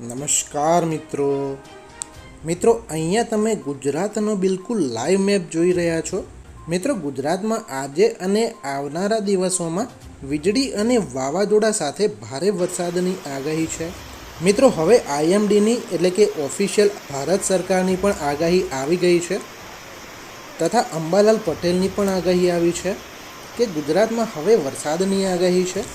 નમસ્કાર મિત્રો. મિત્રો, અહીંયા તમે ગુજરાતનો બિલકુલ લાઈવ મેપ જોઈ રહ્યા છો. મિત્રો, ગુજરાતમાં આજે અને આવનારા દિવસોમાં વીજળી અને વાવાઝોડા સાથે ભારે વરસાદની આગાહી છે. મિત્રો, હવે આઈએમડીની એટલે કે ઓફિશિયલ ભારત સરકારની પણ આગાહી આવી ગઈ છે. તથા અંબાલાલ પટેલની પણ આગાહી આવી છે કે ગુજરાતમાં હવે વરસાદની આગાહી છે.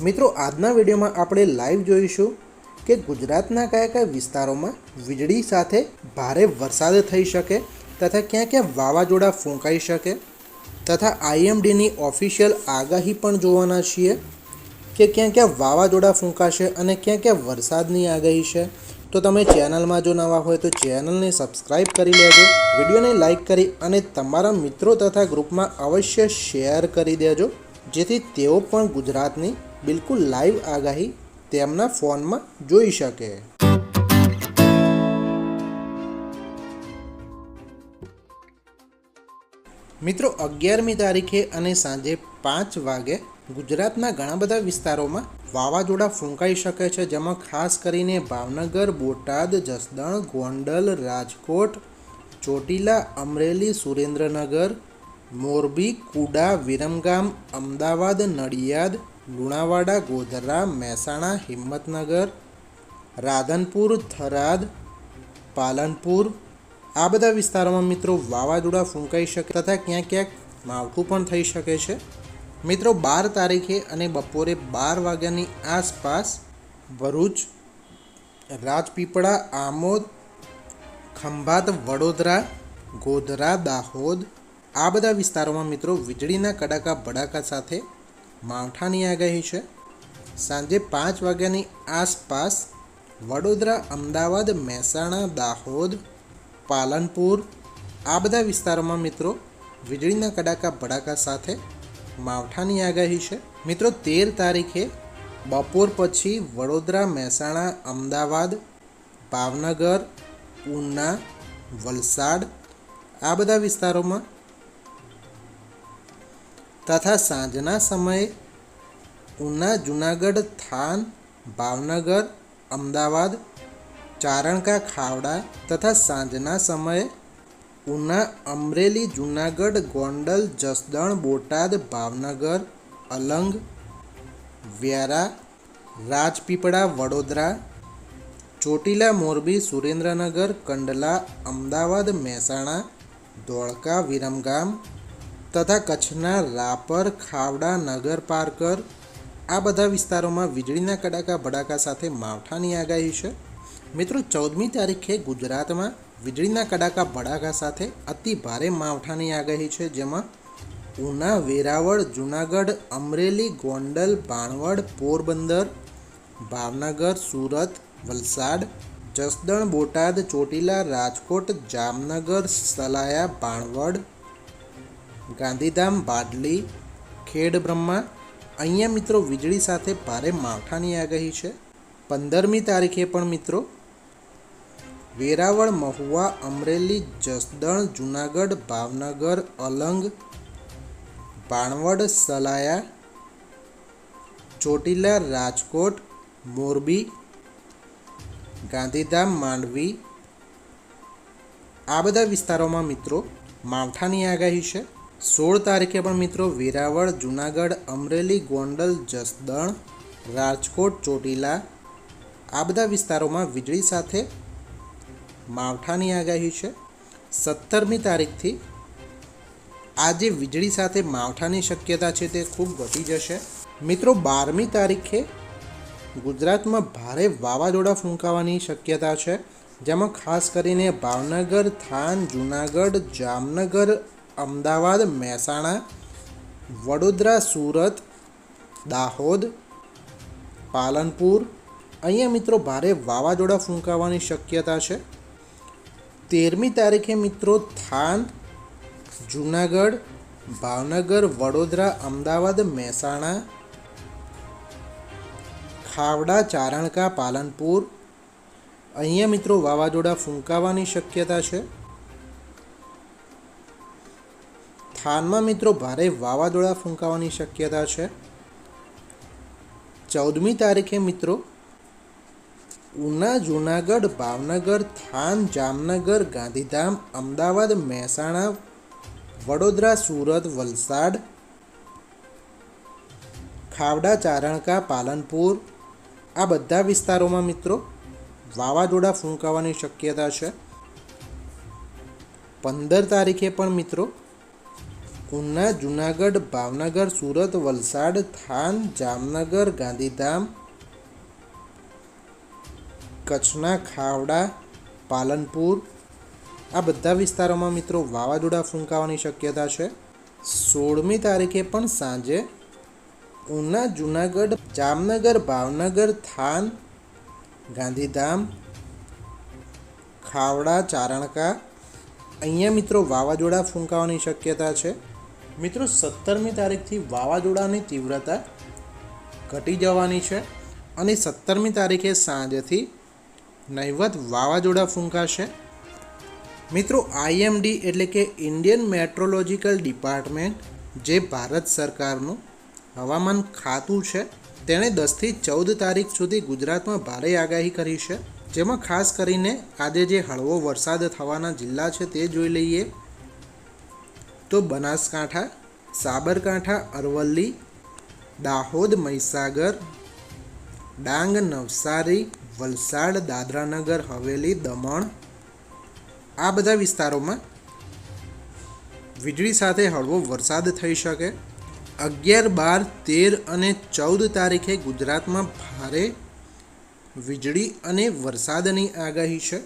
મિત્રો, આજના વિડીયોમાં આપણે લાઈવ જોઈશું કે ગુજરાતના કયા કયા વિસ્તારોમાં વીજળી સાથે ભારે વરસાદ થઈ શકે તથા ક્યાં ક્યાં વાવાઝોડા ફૂંકાઈ શકે તથા આઈએમડીની ઓફિશિયલ આગાહી પણ જોવાના છીએ કે ક્યાં ક્યાં વાવાઝોડા ફૂંકાશે અને ક્યાં ક્યાં વરસાદની આગાહી છે. તો તમે ચેનલમાં જો નવા હોય તો ચેનલને સબસ્ક્રાઈબ કરી લેજો, વિડીયોને લાઇક કરી અને તમારા મિત્રો તથા ગ્રુપમાં અવશ્ય શેર કરી દેજો, જેથી તેઓ પણ ગુજરાતની બિલકુલ લાઈવ આગાહી તેમના ફોનમાં જોઈ શકે. મિત્રો, અગિયારમી તારીખે અને સાંજે પાંચ વાગે ગુજરાતના ઘણા બધા વિસ્તારોમાં વાવાઝોડા ફૂંકાઈ શકે છે, જેમાં ખાસ કરીને ભાવનગર, બોટાદ, જસદણ, ગોંડલ, રાજકોટ, ચોટીલા, અમરેલી, સુરેન્દ્રનગર, મોરબી, કુડા, વિરમગામ, અમદાવાદ, નડિયાદ લુણાવાડા, ગોધરા, મહેસાણા, હિંમતનગર, રાધનપુર, થરાદ, પાલનપુર. આ બધા વિસ્તારોમાં મિત્રો વાવાઝોડા ફૂંકાઈ શકે તથા ક્યાંક ક્યાંક માવઠું પણ થઈ શકે છે. મિત્રો, બાર તારીખે અને બપોરે બાર વાગ્યાની આસપાસ ભરૂચ, રાજપીપળા, આમોદ, ખંભાત, વડોદરા, ગોધરા, દાહોદ આ બધા વિસ્તારોમાં મિત્રો વીજળીના કડાકા ભડાકા સાથે માવઠાની આગાહી છે. સાંજે પાંચ વાગ્યાની આસપાસ વડોદરા, અમદાવાદ, મહેસાણા, દાહોદ, પાલનપુર આ બધા વિસ્તારોમાં મિત્રો વીજળીના કડાકા, ભડાકા સાથે માવઠાની આગાહી છે. મિત્રો તેર તારીખે બપોર પછી વડોદરા, મહેસાણા, અમદાવાદ, ભાવનગર ઉના વલસાડ આ બધા વિસ્તારોમાં તથા સાંજના સમયે ઉના, જુનાગઢ, થાન, ભાવનગર, અમદાવાદ, ચારણકા, ખાવડા તથા સાંજના સમયે ઉના, અમરેલી, જુનાગઢ, ગોંડલ, જસદણ, બોટાદ, ભાવનગર, અલંગ, વ્યારા, રાજપીપળા, વડોદરા, ચોટીલા, મોરબી, સુરેન્દ્રનગર, કંડલા, અમદાવાદ, મહેસાણા, ધોળકા, વિરમગામ તથા કચ્છના રાપર, ખાવડા, નગર પારકર, આ બધા વિસ્તારોમાં વીજળીના કડાકા ભડાકા સાથે માવઠાની આગાહી છે. મિત્રો, ચૌદમી તારીખે ગુજરાતમાં વીજળીના કડાકા ભડાકા સાથે અતિ ભારે માવઠાની આગાહી છે, જેમાં ઉના, વેરાવળ, જુનાગઢ, અમરેલી, ગોંડલ ભાણવડ પોરબંદર, ભાવનગર, સુરત, વલસાડ, જસદણ, બોટાદ, ચોટીલા, રાજકોટ, જામનગર, સલાયા, બાણવડ ગાંધીધામ, બાડલી, ખેડ બ્રહ્મા. અહીંયા મિત્રો વીજળી સાથે ભારે માવઠાની આગાહી છે. પંદરમી તારીખે પણ મિત્રો વેરાવળ, મહુવા, અમરેલી, જસદણ, જુનાગઢ, ભાવનગર, અલંગ, બાણવડ, સલાયા, ચોટીલા, રાજકોટ, મોરબી, ગાંધીધામ, માંડવી. આ બધા વિસ્તારોમાં મિત્રો માવઠાની આગાહી છે. સોળ તારીખે પણ મિત્રો વેરાવળ, જુનાગઢ, અમરેલી, ગોંડલ, જસદણ, રાજકોટ, ચોટીલા આ બધા વિસ્તારોમાં વીજળી સાથે માવઠાની આગાહી છે. સત્તરમી તારીખથી આજે વીજળી સાથે માવઠાની શક્યતા છે તે ખૂબ ઘટી જશે. મિત્રો બારમી તારીખે ગુજરાતમાં ભારે વાવાઝોડા ફૂંકાવાની શક્યતા છે. જેમાં ખાસ કરીને ભાવનગર, થાન, જુનાગઢ, જામનગર અમદાવાદ, મહેસાણા, વડોદરા, સુરત, દાહોદ, પાલનપુર. અહીંયા મિત્રો ભારે વાવાઝોડા ફૂંકાવાની શક્યતા છે. તેરમી તારીખે મિત્રો થાન જુનાગઢ, ભાવનગર, વડોદરા, અમદાવાદ, મહેસાણા, ખાવડા, ચારણકા, પાલનપુર. અહીંયા મિત્રો વાવાઝોડા ફૂંકાવાની શક્યતા છે. થાનમાં મિત્રો ભારે વાવાઝોડા ફૂંકાવાની શક્યતા છે. ચૌદમી તારીખે મિત્રો ઉના, જુનાગઢ, ભાવનગર, થાન, જામનગર, ગાંધીધામ, અમદાવાદ, મહેસાણા, વડોદરા, સુરત, વલસાડ, ખાવડા, ચારણકા, પાલનપુર આ બધા વિસ્તારોમાં મિત્રો વાવાઝોડા ફૂંકાવાની શક્યતા છે. પંદર તારીખે પણ મિત્રો ઉના જુનાગઢ, ભાવનગર, સુરત, વલસાડ, થાન, જામનગર, ગાંધીધામ, કચ્છના ખાવડા, પાલનપુર. આ બધા વિસ્તારોમાં મિત્રો વાવાઝોડા ફૂંકાવાની શક્યતા છે. સોળમી તારીખે પણ સાંજે ઉના જુનાગઢ, જામનગર, ભાવનગર, થાન, ગાંધીધામ, ખાવડા, ચારણકા. અહીંયા મિત્રો વાવાઝોડા ફૂંકાવાની શક્યતા છે. મિત્રો, સત્તરમી તારીખથી વાવાઝોડાની તીવ્રતા ઘટી જવાની છે અને સત્તરમી તારીખે સાંજથી નહીવત વાવાઝોડા ફૂંકાશે. મિત્રો આઈએમડી એટલે કે ઇન્ડિયન મેટ્રોલોજીકલ ડિપાર્ટમેન્ટ, જે ભારત સરકારનું હવામાન ખાતું છે, તેણે દસથી ચૌદ તારીખ સુધી ગુજરાતમાં ભારે આગાહી કરી છે. જેમાં ખાસ કરીને આજે જે હળવો વરસાદ થવાના જિલ્લા છે તે જોઈ લઈએ. તો બનાસકાંઠા, સાબરકાંઠા, અરવલ્લી, દાહોદ, મહીસાગર, ડાંગ, નવસારી, વલસાડ, દાદરાનગર, હવેલી, દમણ આ બધા વિસ્તારોમાં વીજળી સાથે હળવો વરસાદ થઈ શકે. અગિયાર, બાર, તેર અને ચૌદ તારીખે ગુજરાતમાં ભારે વીજળી અને વરસાદની આગાહી છે.